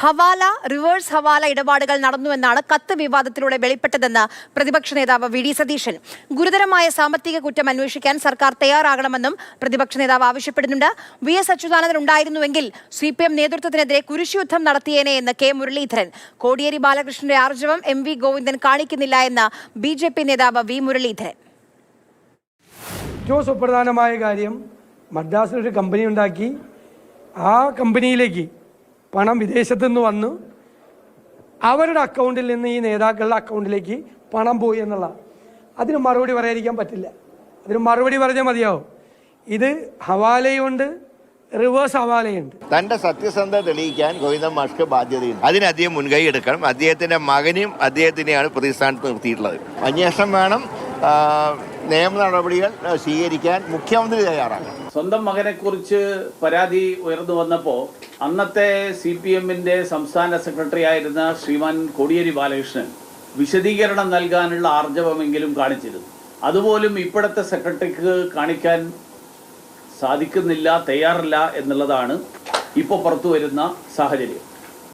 ഹവാല reverse ഹവാല ഇടപാടുകൾ നടന്നുവെന്നാണ് കത്ത് വിവാദത്തിലൂടെ വെളിപ്പെട്ടതെന്ന് പ്രതിപക്ഷ നേതാവ് വി ഡി സതീശൻ. ഗുരുതരമായ സാമ്പത്തിക കുറ്റം അന്വേഷിക്കാൻ സർക്കാർ തയ്യാറാകണമെന്നും പ്രതിപക്ഷ നേതാവ് ആവശ്യപ്പെടുന്നുണ്ട്. വി എസ് അച്യുതാനന്ദൻ ഉണ്ടായിരുന്നുവെങ്കിൽ സി പി എം നേതൃത്വത്തിനെതിരെ കുരിശുയുദ്ധം നടത്തിയേനെ എന്ന് കെ മുരളീധരൻ. കോടിയേരി ബാലകൃഷ്ണന്റെ ആർജവം എം വി ഗോവിന്ദൻ കാണിക്കുന്നില്ല എന്ന് ബി ജെ പി നേതാവ് വി മുരളീധരൻ. ഏറ്റവും സുപ്രധാനമായ കാര്യം മദ്രാസിൽ ഒരു കമ്പനി ഉണ്ടാക്കി ആ കമ്പനിയിലേക്ക് പണം വിദേശത്തു നിന്ന് വന്നു. അവരുടെ അക്കൗണ്ടിൽ നിന്ന് ഈ നേതാക്കളുടെ അക്കൗണ്ടിലേക്ക് പണം പോയി എന്നുള്ള. അതിന് മറുപടി പറയാതിരിക്കാൻ പറ്റില്ല. അതിന് മറുപടി പറഞ്ഞാൽ മതിയാവും. ഇത് ഹവാലയുണ്ട് റിവേഴ്സ് ഹവാലയുണ്ട്. തന്റെ സത്യസന്ധത തെളിയിക്കാൻ ഗോവിന്ദൻ മാഷ്ക്ക് ബാധ്യതയുണ്ട്. അതിന് അദ്ദേഹം മുൻകൈ എടുക്കണം. അദ്ദേഹത്തിന്റെ മകനെയും അദ്ദേഹത്തിനെയാണ് പ്രതിസ്ഥാനത്ത് നിർത്തിയിട്ടുള്ളത്. അന്വേഷണം വേണം. നിയമ നടപടികൾ സ്വീകരിക്കാൻ മുഖ്യമന്ത്രി തയ്യാറാണ്. സ്വന്തം മകനെക്കുറിച്ച് പരാതി ഉയർന്നു വന്നപ്പോൾ അന്നത്തെ സി പി എമ്മിന്റെ സംസ്ഥാന സെക്രട്ടറി ആയിരുന്ന ശ്രീമാൻ കോടിയേരി ബാലകൃഷ്ണൻ വിശദീകരണം നൽകാനുള്ള ആർജവമെങ്കിലും കാണിച്ചിരുന്നു. അതുപോലും ഇപ്പോഴത്തെ സെക്രട്ടറിക്ക് കാണിക്കാൻ സാധിക്കുന്നില്ല തയ്യാറില്ല എന്നുള്ളതാണ് ഇപ്പോൾ പുറത്തു വരുന്ന സാഹചര്യം.